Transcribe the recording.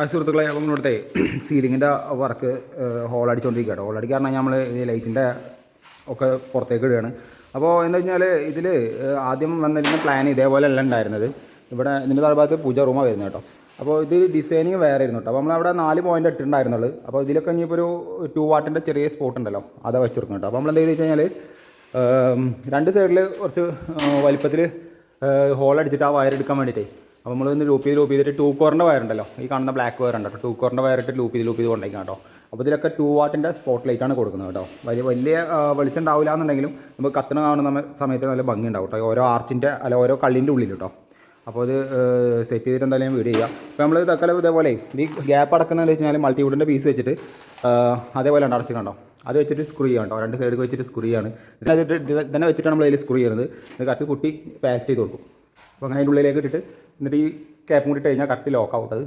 ആ സുഹൃത്തുക്കളെ അപ്പം ഇവിടുത്തെ സീലിങ്ങിന്റെ വർക്ക് ഹോൾ അടിച്ചുകൊണ്ടിരിക്കുക കേട്ടോ. ഹോൾ അടിക്കുക പറഞ്ഞാൽ നമ്മൾ ഈ ലൈറ്റിന്റെ ഒക്കെ പുറത്തേക്ക് ഇടുകയാണ്. അപ്പോൾ എന്താ വെച്ചാൽ ഇതിൽ ആദ്യം വന്നിരുന്ന പ്ലാൻ ഇതേപോലെ അല്ല ഉണ്ടായിരുന്നത്. ഇവിടെ ഇതിന്റെ താഴ്ഭാഗത്ത് പൂജ റൂമാണ് വരുന്നത് കേട്ടോ. അപ്പോൾ ഇത് ഡിസൈനിങ് വേറെ ആയിരുന്നു കേട്ടോ. അപ്പോൾ നമ്മളവിടെ നാല് പോയിന്റ് ഇട്ടിട്ടുണ്ടായിരുന്നുള്ളൂ. അപ്പോൾ ഇതിലൊക്കെ ഇനിയിപ്പോൾ ഒരു ടു വാട്ടിന്റെ ചെറിയ സ്പോട്ട് ഉണ്ടല്ലോ. അതാ വെച്ച് കേട്ടോ. അപ്പോൾ നമ്മൾ എന്താ ചെയ്ത് കഴിഞ്ഞാൽ രണ്ട് സൈഡിൽ കുറച്ച് വലിപ്പത്തിൽ ഹോൾ അടിച്ചിട്ട് ആ വയർ എടുക്കാൻ വേണ്ടിയിട്ടേ അപ്പോൾ നമ്മൾ ഇന്ന് ലൂപ്പ് ചെയ്ത് ലൂപ്പ് ചെയ്തിട്ട് ടൂ കോറിന്റെ വയർ ഉണ്ടല്ലോ. ഈ കാണുന്ന ബ്ലാക്ക് വയർ ഉണ്ട് ടൂ കോറിന്റെ വയർ ഇട്ട് ലൂപ്പ് ചെയ്ത് ലൂപ്പ് ചെയ്ത് കൊണ്ടേക്കാം കേട്ടോ അപ്പോൾ ഇതിലൊക്കെ ടൂ വാട്ടിന്റെ സ്പോട്ട് ലൈറ്റാണ് കൊടുക്കുന്നത് കേട്ടോ വലിയ വലിയ വെളിച്ചം ഉണ്ടാവില്ല എന്നുണ്ടെങ്കിലും നമുക്ക് കത്തണ കാണുന്ന സമ- സമയത്ത് നല്ല ഭംഗി ഉണ്ടാവും കേട്ടോ ഓരോ ആർച്ചിന്റെ അല്ല ഓരോ കള്ളിന്റെ ഉള്ളിൽ കേട്ടോ അപ്പോൾ അത് സെറ്റ് ചെയ്തിട്ട് എന്തായാലും വീഡിയോ ചെയ്യുക അപ്പോൾ നമ്മൾ ഇതൊക്കെ ഇതേപോലെ ഈ ഗ്യാപ്പ് അടക്കുന്നത് വെച്ച് വെച്ചാൽ മൾട്ടിവുഡിന്റെ പീസ് വെച്ചിട്ട് അതേപോലെ ഉണ്ട് കണ്ടോ അത് വെച്ചിട്ട് സ്ക്രൂ ചെയ്യാം കേട്ടോ രണ്ട് സൈഡ് വെച്ചിട്ട് സ്ക്രൂ ചെയ്യാണ്. ഇതിനെ വെച്ചിട്ടാണ് നമ്മൾ അതിൽ സ്ക്രൂ ചെയ്യുന്നത്. ഇത് കറക്റ്റ് കുട്ടി പാച്ച് ചെയ്ത് കൊടുക്കും. അപ്പോൾ അങ്ങനെ അതിന്റെ ഉള്ളിലേക്ക് ഇട്ടിട്ട് എന്നിട്ട് ഈ ക്യാപ്പും കൂടി കഴിഞ്ഞാൽ കറക്റ്റ് ലോക്ക് ആവും അത്.